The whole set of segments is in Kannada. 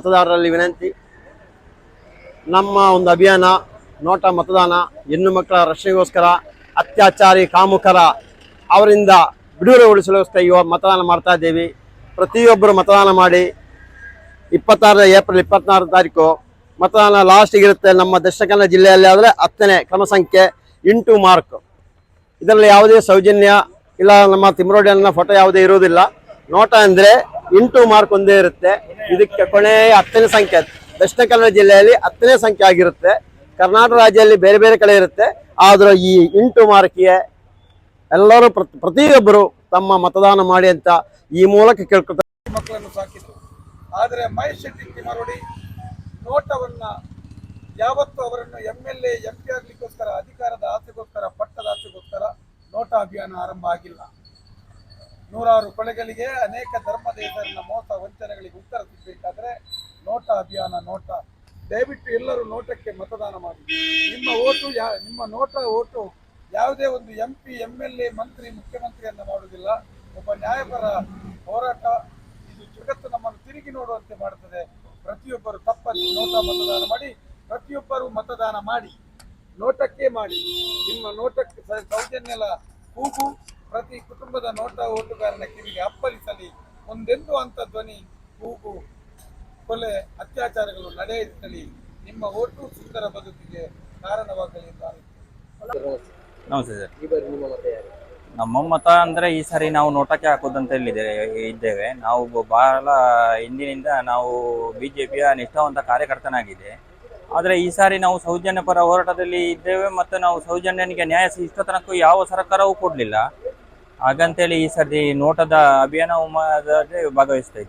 ಮತದಾರರಲ್ಲಿ ವಿನಂತಿ. ನಮ್ಮ ಒಂದು ಅಭಿಯಾನ, ನೋಟ ಮತದಾನ, ಹೆಣ್ಣು ಮಕ್ಕಳ ರಕ್ಷಣೆಗೋಸ್ಕರ, ಅತ್ಯಾಚಾರಿ ಕಾಮುಕರ ಅವರಿಂದ ಬಿಡುಗಡೆಗೊಳಿಸಲುಗೋಸ್ಕರ ಇವ ಮತದಾನ ಮಾಡ್ತಾ ಇದ್ದೀವಿ. ಪ್ರತಿಯೊಬ್ಬರು ಮತದಾನ ಮಾಡಿ ಇಪ್ಪತ್ತಾರು ಏಪ್ರಿಲ್ ಇಪ್ಪತ್ನಾರು ತಾರೀಕು ಮತದಾನ ಲಾಸ್ಟಿಗೆ ಇರುತ್ತೆ ನಮ್ಮ ದಕ್ಷಿಣ ಜಿಲ್ಲೆಯಲ್ಲಿ ಆದರೆ ಹತ್ತನೇ ಕ್ರಮ ಸಂಖ್ಯೆ ಇಂಟು ಮಾರ್ಕ್. ಇದರಲ್ಲಿ ಯಾವುದೇ ಸೌಜನ್ಯ ಇಲ್ಲ, ನಮ್ಮ ತಿಮ್ರೋಡಿಯನ್ನ ಫೋಟೋ ಯಾವುದೇ ಇರುವುದಿಲ್ಲ. ನೋಟ ಅಂದ್ರೆ ಇಂಟು ಮಾರ್ಕ್ ಒಂದೇ ಇರುತ್ತೆ. ಇದಕ್ಕೆ ಕೊನೆಯ ಹತ್ತನೇ ಸಂಖ್ಯೆ ದಕ್ಷಿಣ ಕನ್ನಡ ಜಿಲ್ಲೆಯಲ್ಲಿ ಹತ್ತನೇ ಸಂಖ್ಯೆ ಆಗಿರುತ್ತೆ. ಕರ್ನಾಟಕ ರಾಜ್ಯದಲ್ಲಿ ಬೇರೆ ಬೇರೆ ಕಡೆ ಇರುತ್ತೆ. ಆದರೂ ಈ ಇಂಟು ಮಾರ್ಕಿಗೆ ಎಲ್ಲರೂ ಪ್ರತಿ ಪ್ರತಿಯೊಬ್ಬರು ತಮ್ಮ ಮತದಾನ ಮಾಡಿ ಅಂತ ಈ ಮೂಲಕ ಕೇಳ್ಕೊತಾರೆ ಮಕ್ಕಳನ್ನು ಸಾಕಿತು ಆದರೆ ಮಹೇಶ್ ಶೆಟ್ಟಿ ತಿಮರೋಡಿ ನೋಟವನ್ನ ಯಾವತ್ತು ಅವರನ್ನು ಎಂ ಎಲ್ ಎ ಆಗ್ಲಿಕ್ಕೋಸ್ಕರ, ಅಧಿಕಾರದ ಆಸೆಗೋಸ್ಕರ, ಪಟ್ಟದ ಆಸೆಗೋಸ್ಕರ ನೋಟ ಅಭಿಯಾನ ಆರಂಭ ಆಗಿಲ್ಲ. ನೂರಾರು ಕೊಳೆಗಳಿಗೆ ಅನೇಕ ಧರ್ಮದ ಹೆಸರಿನ ಮೋಸ ವಂಚನೆಗಳಿಗೆ ಉತ್ತರ ಸಿಗಬೇಕಾದ್ರೆ ನೋಟ ಅಭಿಯಾನ, ನೋಟ. ದಯವಿಟ್ಟು ಎಲ್ಲರೂ ನೋಟಕ್ಕೆ ಮತದಾನ ಮಾಡಿ. ನಿಮ್ಮ ಓಟು ಯಾ, ನಿಮ್ಮ ನೋಟ ಓಟು ಯಾವುದೇ ಒಂದು M P M L A ಮಂತ್ರಿ, ಮುಖ್ಯಮಂತ್ರಿಯನ್ನು ಮಾಡುವುದಿಲ್ಲ. ಒಬ್ಬ ನ್ಯಾಯಪರ ಹೋರಾಟ ಇದು ಜಗತ್ತು ನಮ್ಮನ್ನು ತಿರುಗಿ ನೋಡುವಂತೆ ಮಾಡುತ್ತದೆ. ಪ್ರತಿಯೊಬ್ಬರು ತಪ್ಪಲ್ಲಿ ನೋಟ ಮತದಾನ ಮಾಡಿ, ಪ್ರತಿಯೊಬ್ಬರು ಮತದಾನ ಮಾಡಿ. ನೋಟಕ್ಕೆ ಮಾಡಿ. ನಿಮ್ಮ ನೋಟಕ್ಕೆ ಸೌಜನ್ಯಲ ಕೂಗು. ಪ್ರತಿ ಕುಟುಂಬದ ನೋಟ ಓಟುಗಾರನ ಕಿವಿಗೆ ಅಪ್ಪಳಿಸಲಿ ಒಂದೆಂದು ಅಂತ ಧ್ವನಿ ಕೂಗು ಕೊಲೆ ಅತ್ಯಾಚಾರಗಳು ನಡೆಯಲಿ ನಿಮ್ಮ ಓಟು ಸುಂದರ ಬದುಕಿಗೆ ಕಾರಣವಾಗಲಿ ಅಂತ ನಮಸ್ತೆ ಸರ್. ನಮ್ಮ ಮತ ಅಂದ್ರೆ ಈ ಸಾರಿ ನಾವು ನೋಟಕ್ಕೆ ಹಾಕೋದಂತ ಹೇಳಿದ್ದೇವೆ ಇದ್ದೇವೆ. ನಾವು ಬಹಳ ಹಿಂದಿನಿಂದ ನಾವು ಬಿಜೆಪಿಯ ನಿಷ್ಠಾವಂತ ಕಾರ್ಯಕರ್ತನಾಗಿದೆ. ಆದರೆ ಈ ಸಾರಿ ನಾವು ಸೌಜನ್ಯ ಪರ ಹೋರಾಟದಲ್ಲಿ ಇದ್ದೇವೆ ಮತ್ತು ನಾವು ಸೌಜನ್ಯನಿಗೆ ನ್ಯಾಯ ಸಿ- ಇಷ್ಟ ತನಕ ಯಾವ ಸರ್ಕಾರವೂ ಕೊಡಲಿಲ್ಲ. ಹಾಗಂತೇಳಿ ಈ ಸರ್ತಿ ನೋಟದ ಅಭಿಯಾನ ದಲ್ಲಿ ಭಾಗವಹಿಸ್ತಾ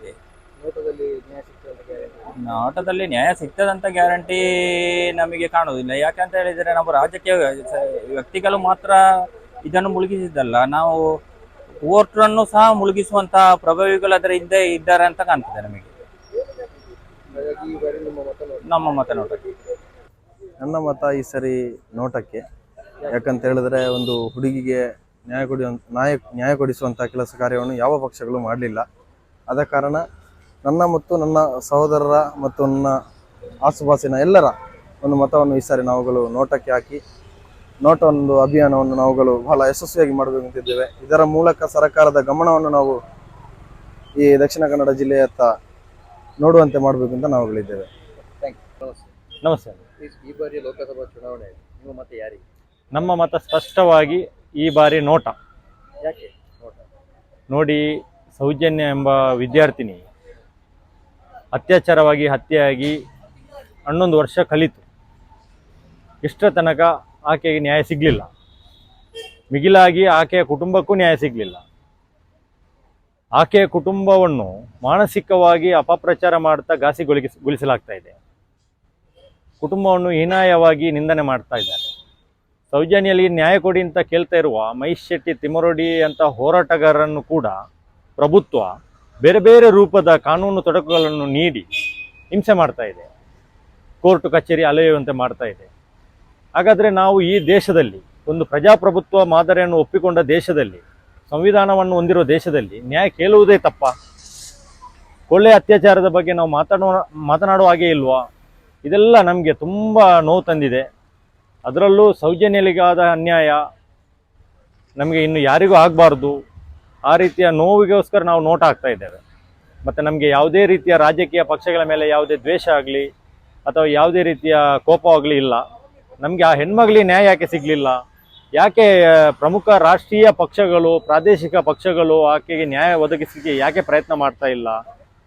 ನೋಟದಲ್ಲಿ ನ್ಯಾಯ ಸಿಗ್ತದಂತ ಗ್ಯಾರಂಟಿ ನಮಗೆ ಕಾಣುವುದಿಲ್ಲ. ಯಾಕಂತ ಹೇಳಿದ್ರೆ ನಮ್ಮ ರಾಜಕೀಯ ವ್ಯಕ್ತಿಗಳು ಮಾತ್ರ ಇದನ್ನು ಮುಳುಗಿಸಿದ್ದಲ್ಲ. ನಾವು ವೋಟ್ರನ್ನು ಸಹ ಮುಳುಗಿಸುವಂತಹ ಪ್ರಭಾವಿಗಳು ಅದರ ಹಿಂದೆ ಇದ್ದಾರೆ ಅಂತ ಕಾಣ್ತದೆ ನಮಗೆ. ನಮ್ಮ ಮತ ನೋಟಕ್ಕೆ ನನ್ನ ಮತ ಈ ಸರಿ ನೋಟಕ್ಕೆ. ಯಾಕಂತ ಹೇಳಿದ್ರೆ ಒಂದು ಹುಡುಗಿಗೆ ನ್ಯಾಯ ಕೊಡಿ ನ್ಯಾಯ ನ್ಯಾಯ ಕೊಡಿಸುವಂಥ ಕೆಲಸ ಕಾರ್ಯವನ್ನು ಯಾವ ಪಕ್ಷಗಳು ಮಾಡಲಿಲ್ಲ. ಆದ ಕಾರಣ ನನ್ನ ಮತ್ತು ನನ್ನ ಸಹೋದರರ ಮತ್ತು ನನ್ನ ಆಸುಪಾಸಿನ ಎಲ್ಲರ ಒಂದು ಮತವನ್ನು ಈ ಸಾರಿ ನಾವುಗಳು ನೋಟಕ್ಕೆ ಹಾಕಿ ನೋಟ ಒಂದು ಅಭಿಯಾನವನ್ನು ನಾವುಗಳು ಬಹಳ ಯಶಸ್ವಿಯಾಗಿ ಮಾಡಬೇಕಂತಿದ್ದೇವೆ ಇದರ ಮೂಲಕ ಸರ್ಕಾರದ ಗಮನವನ್ನು ನಾವು ಈ ದಕ್ಷಿಣ ಕನ್ನಡ ಜಿಲ್ಲೆಯತ್ತ ನೋಡುವಂತೆ ಮಾಡಬೇಕು ಅಂತ ನಾವುಗಳಿದ್ದೇವೆ. ನಮಸ್ತೆ. ಈ ಬಾರಿ ಲೋಕಸಭಾ ಚುನಾವಣೆ ನಿಮ್ಮ ಮತ ಯಾರಿಗೆ? ನಮ್ಮ ಮತ ಸ್ಪಷ್ಟವಾಗಿ ಈ ಬಾರಿ ನೋಟ. ನೋಡಿ ಸೌಜನ್ಯ ಎಂಬ ವಿದ್ಯಾರ್ಥಿನಿ ಅತ್ಯಾಚಾರವಾಗಿ ಹತ್ಯೆಯಾಗಿ ಹನ್ನೊಂದು ವರ್ಷ ಕಲಿತು ಇಷ್ಟರ ತನಕ ಆಕೆಗೆ ನ್ಯಾಯ ಸಿಗಲಿಲ್ಲ. ಮಿಗಿಲಾಗಿ ಆಕೆಯ ಕುಟುಂಬಕ್ಕೂ ನ್ಯಾಯ ಸಿಗಲಿಲ್ಲ. ಆಕೆಯ ಕುಟುಂಬವನ್ನು ಮಾನಸಿಕವಾಗಿ ಅಪಪ್ರಚಾರ ಮಾಡ್ತಾ ಘಾಸಿಗೊಳಿಸಿ ಗೊಳಿಸಲಾಗ್ತಾ ಇದೆ. ಕುಟುಂಬವನ್ನು ಹೀನಾಯವಾಗಿ ನಿಂದನೆ ಮಾಡ್ತಾ ಇದ್ದಾರೆ. ಸೌಜನ್ಯಲ್ಲಿ ನ್ಯಾಯ ಕೊಡಿ ಅಂತ ಕೇಳ್ತಾ ಇರುವ ಮಹೇಶ್ ಶೆಟ್ಟಿ ತಿಮರೋಡಿ ಅಂತ ಹೋರಾಟಗಾರರನ್ನು ಕೂಡ ಪ್ರಭುತ್ವ ಬೇರೆ ಬೇರೆ ರೂಪದ ಕಾನೂನು ತೊಡಕುಗಳನ್ನು ನೀಡಿ ಹಿಂಸೆ ಮಾಡ್ತಾ ಇದೆ. ಕೋರ್ಟ್, ಕಚೇರಿ ಅಲೆಯುವಂತೆ ಮಾಡ್ತಾ ಇದೆ. ಹಾಗಾದರೆ ನಾವು ಈ ದೇಶದಲ್ಲಿ ಒಂದು ಪ್ರಜಾಪ್ರಭುತ್ವ ಮಾದರಿಯನ್ನು ಒಪ್ಪಿಕೊಂಡ ದೇಶದಲ್ಲಿ, ಸಂವಿಧಾನವನ್ನು ಹೊಂದಿರುವ ದೇಶದಲ್ಲಿ ನ್ಯಾಯ ಕೇಳುವುದೇ ತಪ್ಪ? ಕೊಳ್ಳೆ ಅತ್ಯಾಚಾರದ ಬಗ್ಗೆ ನಾವು ಮಾತಾಡೋ ಮಾತನಾಡುವ ಹಾಗೆ ಇಲ್ವಾ? ಇದೆಲ್ಲ ನಮಗೆ ತುಂಬ ನೋವು ತಂದಿದೆ. ಅದರಲ್ಲೂ ಸೌಜನ್ಯಲಿಗಾದ ಅನ್ಯಾಯ ನಮಗೆ ಇನ್ನು ಯಾರಿಗೂ ಆಗಬಾರ್ದು. ಆ ರೀತಿಯ ನೋವಿಗೋಸ್ಕರ ನಾವು ನೋಟ್ ಆಗ್ತಾ ಇದ್ದೇವೆ. ಮತ್ತು ನಮಗೆ ಯಾವುದೇ ರೀತಿಯ ರಾಜಕೀಯ ಪಕ್ಷಗಳ ಮೇಲೆ ಯಾವುದೇ ದ್ವೇಷ ಆಗಲಿ ಅಥವಾ ಯಾವುದೇ ರೀತಿಯ ಕೋಪವಾಗಲಿ ಇಲ್ಲ. ನಮಗೆ ಆ ಹೆಣ್ಮಗಳಿಗೆ ನ್ಯಾಯ ಯಾಕೆ ಸಿಗಲಿಲ್ಲ? ಯಾಕೆ ಪ್ರಮುಖ ರಾಷ್ಟ್ರೀಯ ಪಕ್ಷಗಳು, ಪ್ರಾದೇಶಿಕ ಪಕ್ಷಗಳು ಆಕೆಗೆ ನ್ಯಾಯ ಒದಗಿಸಲಿಕ್ಕೆ ಯಾಕೆ ಪ್ರಯತ್ನ ಮಾಡ್ತಾ ಇಲ್ಲ?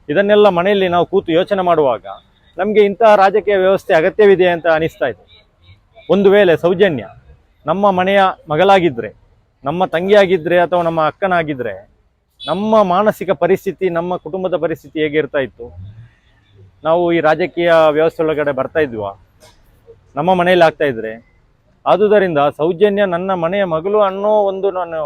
ಇದನ್ನೆಲ್ಲ ಮನೆಯಲ್ಲಿ ನಾವು ಕೂತು ಯೋಚನೆ ಮಾಡುವಾಗ ನಮಗೆ ಇಂತಹ ರಾಜಕೀಯ ವ್ಯವಸ್ಥೆ ಅಗತ್ಯವಿದೆ ಅಂತ ಅನಿಸ್ತಾ ಇದೆ. ಒಂದು ವೇಳೆ ಸೌಜನ್ಯ ನಮ್ಮ ಮನೆಯ ಮಗಳಾಗಿದ್ದರೆ ನಮ್ಮ ತಂಗಿಯಾಗಿದ್ದರೆ ಅಥವಾ ನಮ್ಮ ಅಕ್ಕನಾಗಿದ್ದರೆ ನಮ್ಮ ಮಾನಸಿಕ ಪರಿಸ್ಥಿತಿ, ನಮ್ಮ ಕುಟುಂಬದ ಪರಿಸ್ಥಿತಿ ಹೇಗಿರ್ತಾ ಇತ್ತು? ನಾವು ಈ ರಾಜಕೀಯ ವ್ಯವಸ್ಥೆ ಒಳಗಡೆ ಬರ್ತಾ ಇದ್ವಾ? ನಮ್ಮ ಮನೆಯಲ್ಲಿ ಆಗ್ತಾ ಇದ್ರೆ? ಆದುದರಿಂದ ಸೌಜನ್ಯ ನನ್ನ ಮನೆಯ ಮಗಳು ಅನ್ನೋ ಒಂದು ನಾನು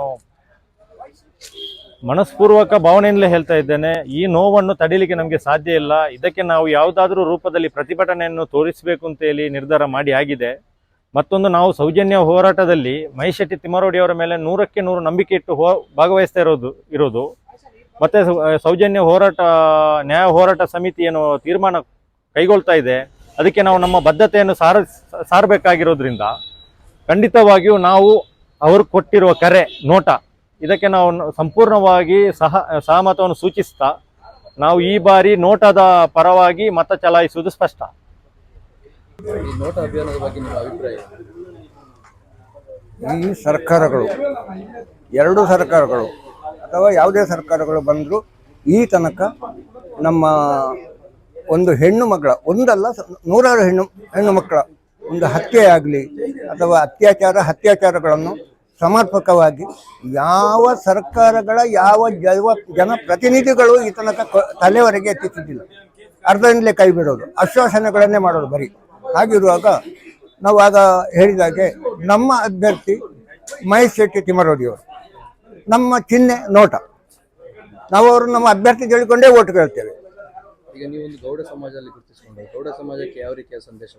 ಮನಸ್ಪೂರ್ವಕ ಭಾವನೆಯಿಂದಲೇ ಹೇಳ್ತಾ ಇದ್ದೇನೆ. ಈ ನೋವನ್ನು ತಡೀಲಿಕ್ಕೆ ನಮಗೆ ಸಾಧ್ಯ ಇಲ್ಲ. ಇದಕ್ಕೆ ನಾವು ಯಾವುದಾದ್ರೂ ರೂಪದಲ್ಲಿ ಪ್ರತಿಭಟನೆಯನ್ನು ತೋರಿಸಬೇಕು ಅಂತೇಳಿ ನಿರ್ಧಾರ ಮಾಡಿ ಆಗಿದೆ. ಮತ್ತೊಂದು ನಾವು ಸೌಜನ್ಯ ಹೋರಾಟದಲ್ಲಿ ಮಹೇಶ್ ಶೆಟ್ಟಿ ತಿಮ್ಮರೋಡಿ ಅವರ ಮೇಲೆ ನೂರಕ್ಕೆ ನೂರು ನಂಬಿಕೆ ಇಟ್ಟು ಹೋ ಭಾಗವಹಿಸ್ತಾ ಇರೋದು ಇರೋದು. ಮತ್ತೆ ಸೌಜನ್ಯ ಹೋರಾಟ, ನ್ಯಾಯ ಹೋರಾಟ ಸಮಿತಿ ಏನು ತೀರ್ಮಾನ ಕೈಗೊಳ್ತಾ ಇದೆ, ಅದಕ್ಕೆ ನಾವು ನಮ್ಮ ಬದ್ಧತೆಯನ್ನು ಸಾರ ಸಾರಬೇಕಾಗಿರೋದ್ರಿಂದ ಖಂಡಿತವಾಗಿಯೂ ನಾವು ಅವರು ಕೊಟ್ಟಿರುವ ಕರೆ, ನೋಟ, ಇದಕ್ಕೆ ನಾವು ಸಂಪೂರ್ಣವಾಗಿ ಸಹ, ಸಹಮತವನ್ನು ಸೂಚಿಸ್ತಾ ನಾವು ಈ ಬಾರಿ ನೋಟದ ಪರವಾಗಿ ಮತ ಚಲಾಯಿಸುವುದು ಸ್ಪಷ್ಟ. ಈ ನೋಟ ಅಭಿಯಾನದ ಬಗ್ಗೆ ನಿಮ್ಮ ಅಭಿಪ್ರಾಯ ಈ ಸರ್ಕಾರಗಳು, ಎರಡು ಸರ್ಕಾರಗಳು, ಅಥವಾ ಯಾವುದೇ ಸರ್ಕಾರಗಳು ಬಂದರೂ ಈ ತನಕ ನಮ್ಮ ಒಂದು ಹೆಣ್ಣು ಮಕ್ಕಳ, ಒಂದಲ್ಲ, ನೂರಾರು ಹೆಣ್ಣು ಹೆಣ್ಣು ಮಕ್ಕಳ ಒಂದು ಹತ್ಯೆ ಆಗಲಿ ಅಥವಾ ಅತ್ಯಾಚಾರ, ಅತ್ಯಾಚಾರಗಳನ್ನು ಸಮರ್ಪಕವಾಗಿ ಯಾವ ಸರ್ಕಾರಗಳ, ಯಾವ ಜವ ಜನಪ್ರತಿನಿಧಿಗಳು ಈ ತನಕ ತಲೆವರೆಗೆ ಎತ್ತಿಸಿದ್ದಿಲ್ಲ ಅರ್ಧದಿಂದಲೇ ಕೈ ಬಿಡೋದು, ಆಶ್ವಾಸನೆಗಳನ್ನೇ ಮಾಡೋದು ಬರೀ. ಹಾಗಿರುವಾಗ ನಾವು ಆಗ ಹೇಳಿದಾಗೆ ನಮ್ಮ ಅಭ್ಯರ್ಥಿ ಮಹೇಶ್ ಶೆಟ್ಟಿ ತಿಮ್ಮರೋಡಿಯವರು ನಮ್ಮ ಚಿಹ್ನೆ ನೋಟ. ನಾವು ಅವರು ನಮ್ಮ ಅಭ್ಯರ್ಥಿ ತಿಳಿಕೊಂಡೇ ಓಟ್ ಕೇಳ್ತೇವೆ. ಈಗ ನೀವು ಒಂದು ಗೌಡ ಸಮಾಜದಲ್ಲಿ ಗುರುತಿಸಿಕೊಂಡು ಗೌಡ ಸಮಾಜಕ್ಕೆ ಯಾವ ರೀತಿಯ ಸಂದೇಶ?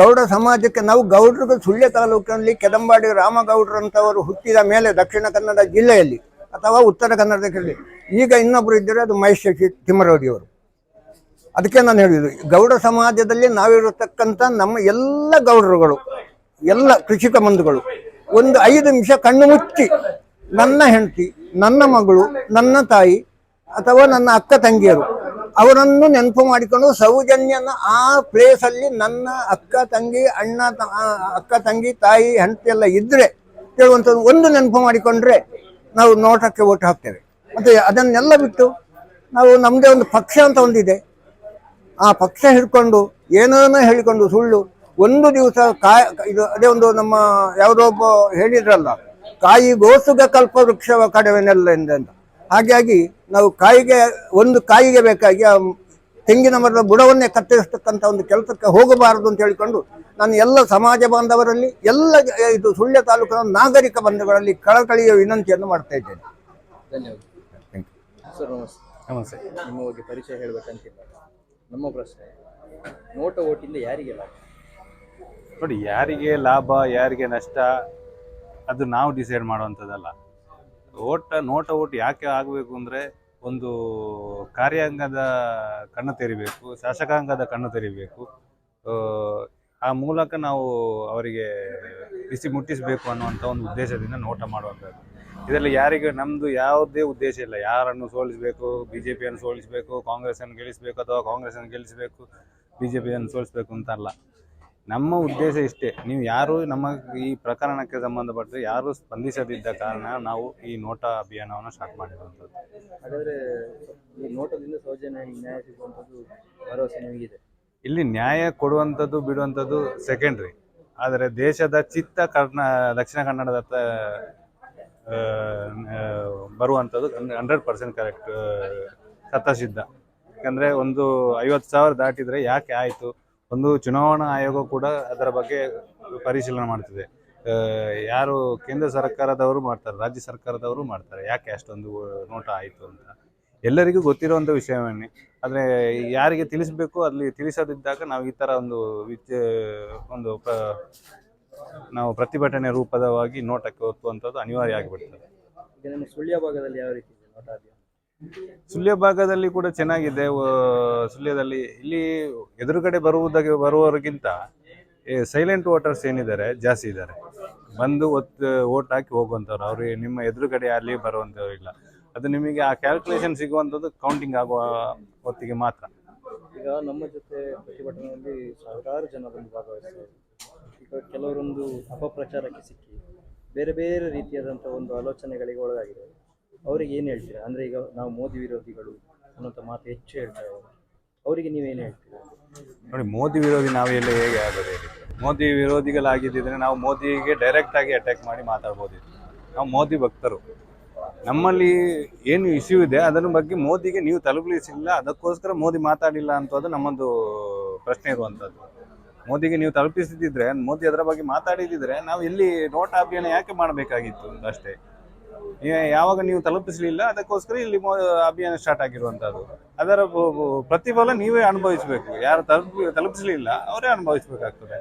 ಗೌಡ ಸಮಾಜಕ್ಕೆ ನಾವು ಗೌಡರಿಗೆ ಸುಳ್ಯ ತಾಲೂಕಿನಲ್ಲಿ ಕೆದಂಬಾಡಿ ರಾಮಗೌಡ್ರಂಥವರು ಹುಟ್ಟಿದ ಮೇಲೆ ದಕ್ಷಿಣ ಕನ್ನಡ ಜಿಲ್ಲೆಯಲ್ಲಿ ಅಥವಾ ಉತ್ತರ ಕನ್ನಡದಲ್ಲಿ. ಈಗ ಇನ್ನೊಬ್ಬರು ಇದ್ದರೆ ಅದು ಮಹೇಶ್ ಶೆಟ್ಟಿ ತಿಮ್ಮರೋಡಿಯವರು ಅದಕ್ಕೆ ನಾನು ಹೇಳಿದ್ದು, ಗೌಡ ಸಮಾಜದಲ್ಲಿ ನಾವಿರತಕ್ಕಂಥ ನಮ್ಮ ಎಲ್ಲ ಗೌಡರುಗಳು, ಎಲ್ಲ ಕೃಷಿಕ ಬಂಧುಗಳು, ಒಂದು ಐದು ನಿಮಿಷ ಕಣ್ಣು ಮುಚ್ಚಿ, ನನ್ನ ಹೆಂಡತಿ, ನನ್ನ ಮಗಳು, ನನ್ನ ತಾಯಿ, ಅಥವಾ ನನ್ನ ಅಕ್ಕ ತಂಗಿಯರು, ಅವರನ್ನು ನೆನಪು ಮಾಡಿಕೊಂಡು ಸೌಜನ್ಯನ ಆ ಪ್ಲೇಸಲ್ಲಿ ನನ್ನ ಅಕ್ಕ ತಂಗಿ, ಅಣ್ಣ ಅಕ್ಕ ತಂಗಿ, ತಾಯಿ, ಹೆಂಡತಿ ಎಲ್ಲ ಇದ್ರೆ ಕೇಳುವಂಥದ್ದು ಒಂದು ನೆನಪು ಮಾಡಿಕೊಂಡ್ರೆ ನಾವು ನೋಟಕ್ಕೆ ಓಟ್ ಹಾಕ್ತೇವೆ. ಮತ್ತೆ ಅದನ್ನೆಲ್ಲ ಬಿಟ್ಟು ನಾವು ನಮ್ಮದೇ ಒಂದು ಪಕ್ಷ ಅಂತ ಒಂದಿದೆ. ಆ ಪಕ್ಷ ಹಿಡ್ಕೊಂಡು ಏನೇನೋ ಹೇಳಿಕೊಂಡು ಸುಳ್ಳು. ಒಂದು ದಿವಸ ಕಾಯ ಇದು ಅದೇ ಒಂದು ನಮ್ಮ ಯಾವುದೋ ಒಬ್ಬ ಹೇಳಿದ್ರಲ್ಲ ಕಾಯಿ ಗೋಸುಗ ಕಲ್ಪ ವೃಕ್ಷವ ಕಡವೆನೆಲ್ಲ ಎಂದ ಹಾಗಾಗಿ ನಾವು ಕಾಯಿಗೆ ಒಂದು ಕಾಯಿಗೆ ಬೇಕಾಗಿ ಆ ತೆಂಗಿನ ಮರದ ಬುಡವನ್ನೇ ಕತ್ತರಿಸ್ತಕ್ಕಂಥ ಒಂದು ಕೆಲಸಕ್ಕೆ ಹೋಗಬಾರದು ಅಂತ ಹೇಳಿಕೊಂಡು ನಾನು ಎಲ್ಲ ಸಮಾಜ ಬಾಂಧವರಲ್ಲಿ ಎಲ್ಲ ಇದು ಸುಳ್ಯ ತಾಲೂಕಿನ ನಾಗರಿಕ ಬಂಧುಗಳಲ್ಲಿ ಕಳಕಳಿಯ ವಿನಂತಿಯನ್ನು ಮಾಡ್ತಾ ಇದ್ದೇನೆ. ಧನ್ಯವಾದ. ಸರ್ ನಮಸ್ತೆ. ನಮಸ್ತೆ. ನಿಮ್ಮ ಬಗ್ಗೆ ಪರಿಚಯ ಹೇಳ್ಬೇಕಂತಿಲ್ಲ ನಮ್ಮ ಪ್ರಶ್ನೆ ನೋಟ ಓಟಿಂದ ಯಾರಿಗೆ ಲಾಭ? ನೋಡಿ ಯಾರಿಗೆ ಲಾಭ ಯಾರಿಗೆ ನಷ್ಟ ಅದು ನಾವು ಡಿಸೈಡ್ ಮಾಡುವಂಥದ್ದಲ್ಲ. ಓಟ ನೋಟ ಓಟ್ ಯಾಕೆ ಆಗಬೇಕು ಅಂದರೆ ಒಂದು ಕಾರ್ಯಾಂಗದ ಕಣ್ಣು ತೆರಿಬೇಕು ಶಾಸಕಾಂಗದ ಕಣ್ಣು ತೆರಿಬೇಕು. ಆ, ಮೂಲಕ ನಾವು ಅವರಿಗೆ ಬಿಸಿ ಮುಟ್ಟಿಸಬೇಕು ಅನ್ನುವಂಥ ಒಂದು ಉದ್ದೇಶದಿಂದ ನೋಟ ಮಾಡುವಂಥದ್ದು. ಇದರಲ್ಲಿ ಯಾರಿಗೆ ನಮ್ಮದು ಯಾವುದೇ ಉದ್ದೇಶ ಇಲ್ಲ. ಯಾರನ್ನು ಸೋಲಿಸಬೇಕು ಬಿ ಜೆ ಪಿಯನ್ನು ಸೋಲಿಸಬೇಕು ಕಾಂಗ್ರೆಸ್ಸನ್ನು ಗೆಲ್ಲಿಸಬೇಕು ಅಥವಾ ಕಾಂಗ್ರೆಸ್ಸನ್ನು ಗೆಲ್ಲಿಸಬೇಕು ಬಿ ಜೆ ಪಿಯನ್ನು ಸೋಲಿಸಬೇಕು ಅಂತ ಅಲ್ಲ. ನಮ್ಮ ಉದ್ದೇಶ ಇಷ್ಟೇ. ನೀವು ಯಾರು ನಮ್ಮ ಈ ಪ್ರಕರಣಕ್ಕೆ ಸಂಬಂಧಪಟ್ಟರೆ ಯಾರು ಸ್ಪಂದಿಸದಿದ್ದ ಕಾರಣ ನಾವು ಈ ನೋಟ ಅಭಿಯಾನವನ್ನು ಸ್ಟಾರ್ಟ್ ಮಾಡಿರುವಂಥದ್ದು. ಹಾಗಾದ್ರೆ ಈ ನೋಟದಿಂದ ಸೌಜನ್ಯ ನ್ಯಾಯ ಸಿಗುವಂಥದ್ದು ಭರವಸೆ ನಿಮಗಿದೆ? ಇಲ್ಲಿ ನ್ಯಾಯ ಕೊಡುವಂಥದ್ದು ಬಿಡುವಂಥದ್ದು ಸೆಕೆಂಡ್ರಿ ಆದರೆ ದೇಶದ ಚಿತ್ತ ಕರ್ನಾ ದಕ್ಷಿಣ ಕನ್ನಡದತ್ತ ಬರುವಂಥದ್ದು ಹಂಡ್ರೆಡ್ ಪರ್ಸೆಂಟ್ ಕರೆಕ್ಟ್ ಸತ್ತಸಿದ್ಧ ಯಾಕಂದರೆ ಒಂದು ಐವತ್ತು ಸಾವಿರ ದಾಟಿದರೆ ಯಾಕೆ ಆಯಿತು? ಒಂದು ಚುನಾವಣಾ ಆಯೋಗ ಕೂಡ ಅದರ ಬಗ್ಗೆ ಪರಿಶೀಲನೆ ಮಾಡ್ತಿದೆ. ಯಾರು ಕೇಂದ್ರ ಸರ್ಕಾರದವರು ಮಾಡ್ತಾರೆ, ರಾಜ್ಯ ಸರ್ಕಾರದವರು ಮಾಡ್ತಾರೆ, ಯಾಕೆ ಅಷ್ಟೊಂದು ನೋಟ ಆಯಿತು ಅಂತ. ಎಲ್ಲರಿಗೂ ಗೊತ್ತಿರುವಂಥ ವಿಷಯವನ್ನೇ ಆದರೆ ಯಾರಿಗೆ ತಿಳಿಸಬೇಕು, ಅಲ್ಲಿ ತಿಳಿಸದಿದ್ದಾಗ ನಾವು ಈ ಥರ ಒಂದು ಒಂದು ನಾವು ಪ್ರತಿಭಟನೆ ರೂಪದವಾಗಿ ನೋಟಕ್ಕೆ ಒತ್ತುವಂಥದ್ದು ಅನಿವಾರ್ಯ ಆಗಿಬಿಡ್ತದೆ. ಈಗ ನಿಮ್ಮ ಸುಳ್ಯ ಭಾಗದಲ್ಲಿ ಯಾವ ರೀತಿ ಇದೆ ನೋಟ ಸುಳ್ಯ ಭಾಗದಲ್ಲಿ ಕೂಡ ಚೆನ್ನಾಗಿದೆ. ವ- ಸುಳ್ಯದಲ್ಲಿ ಇಲ್ಲಿ ಎದುರುಗಡೆ ಬರುವುದಕ್ಕೆ ಬರುವವರಿಗಿಂತ ಸೈಲೆಂಟ್ ವೋಟರ್ಸ್ ಏನಿದ್ದಾರೆ ಜಾಸ್ತಿ ಇದ್ದಾರೆ. ಬಂದು ಒತ್ತು ಓಟ್ ಹಾಕಿ ಹೋಗುವಂಥವ್ರು. ಅವ್ರಿಗೆ ನಿಮ್ಮ ಎದುರುಗಡೆ ಅಲ್ಲಿ ಬರುವಂಥವ್ರು ಇಲ್ಲ. ಅದು ನಿಮಗೆ ಆ ಕ್ಯಾಲ್ಕುಲೇಷನ್ ಸಿಗುವಂಥದ್ದು ಕೌಂಟಿಂಗ್ ಆಗುವ ಹೊತ್ತಿಗೆ ಮಾತ್ರ. ಈಗ ನಮ್ಮ ಜೊತೆ ಪ್ರತಿಭಟನೆಯಲ್ಲಿ ಸಾವಿರಾರು ಜನ ಬಂದು ಭಾಗವಹಿಸ್ತಾರೆ ಈಗ ಕೆಲವರೊಂದು ಅಪಪ್ರಚಾರಕ್ಕೆ ಸಿಕ್ಕಿ, ಬೇರೆ ಬೇರೆ ರೀತಿಯಾದಂಥ ಒಂದು ಆಲೋಚನೆಗಳಿಗೆ ಒಳಗಾಗಿದೆ. ಅವರಿಗೆ ಏನು ಹೇಳ್ತೀರಾ? ಅಂದರೆ ಈಗ ನಾವು ಮೋದಿ ವಿರೋಧಿಗಳು ಅನ್ನೋಂಥ ಮಾತು ಹೆಚ್ಚು ಹೇಳ್ತಾರೆ ಅವರಿಗೆ ನೀವೇನು ಹೇಳ್ತೀರಾ? ನೋಡಿ, ಮೋದಿ ವಿರೋಧಿ ನಾವೆಲ್ಲ ಹೇಗೆ ಆಗೋದು ಮೋದಿ ವಿರೋಧಿಗಳಾಗಿದ್ದರೆ ನಾವು ಮೋದಿಗೆ ಡೈರೆಕ್ಟ್ ಆಗಿ ಅಟ್ಯಾಕ್ ಮಾಡಿ ಮಾತಾಡ್ಬೋದಿತ್ತು ನಾವು ಮೋದಿ ಭಕ್ತರು. ನಮ್ಮಲ್ಲಿ ಏನು ಇಶ್ಯೂ ಇದೆ ಅದರ ಬಗ್ಗೆ ಮೋದಿಗೆ ನೀವು ತಲುಪಿಸಿಲ್ಲ ಅದಕ್ಕೋಸ್ಕರ ಮೋದಿ ಮಾತಾಡಿಲ್ಲ ಅಂತದ್ದು ನಮ್ಮದು ಪ್ರಶ್ನೆ ಇರುವಂಥದ್ದು. ಮೋದಿಗೆ ನೀವು ತಲುಪಿಸಿದ್ರೆ ಮೋದಿ ಅದರ ಬಗ್ಗೆ ಮಾತಾಡಿದಿದ್ರೆ ನಾವು ಇಲ್ಲಿ ನೋಟ್ ಅಭಿಯಾನ ಯಾಕೆ ಮಾಡಬೇಕಾಗಿತ್ತು ಅಷ್ಟೇ. ಯಾವಾಗ ನೀವು ತಲುಪಿಸಲಿಲ್ಲ, ಅದಕ್ಕೋಸ್ಕರ ಇಲ್ಲಿ ಅಭಿಯಾನ ಸ್ಟಾರ್ಟ್ ಆಗಿರುವಂತಹದ್ದು ಅದರ ಪ್ರತಿಫಲ ನೀವೇ ಅನುಭವಿಸಬೇಕು. ಯಾರು ತಲುಪಿ, ತಲುಪಿಸಲಿಲ್ಲ, ಅವರೇ ಅನುಭವಿಸಬೇಕಾಗ್ತದೆ.